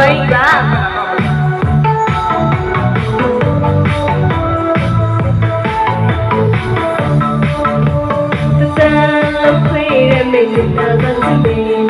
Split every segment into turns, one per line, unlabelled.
သူပိ
တ်ပါ
တန်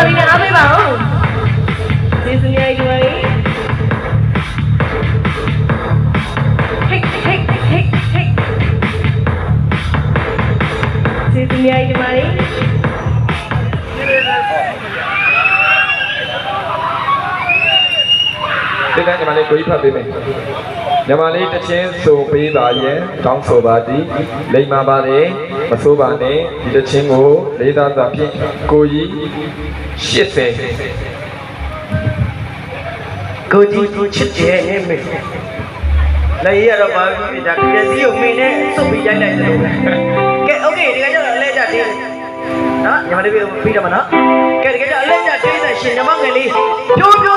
တော်ပြီးနဲ့အားပေးပါဦးဒီစနေဒီဝရီဟိတ်ဟိတ်ဟိတ်ဟိတ်ဒီစနေဒီဝရီ
ဒီကညီမလေးကိုကြီးဖတ်ပေးမယ်ညီမလေးတစ်ချင်းဆိုပေးပါရဲ့တောင်းဆိုပါသည်လိမ္မာပါလေမဆိုးပါနဲ့ဒီတစ်ချင်းကိုလေးသားသာဖြင့်ကိုကြီး 80
ကိုကြီးချစ်တယ်မေလည်းရတော့ပါပြီဒါပြည့်စည်ကိုမင်းနဲ့စုပ်ပြီးရိုက်လိုက်တယ်လို့ကဲโอเคဒီကကြတော့အလဲကြတင်းနော်ညီမလေးပြီးတော့မနော်ကဲဒီကကြအလဲကြတင်းတဲ့ရှင်ညီမငယ်လေးပြိုးပြိုး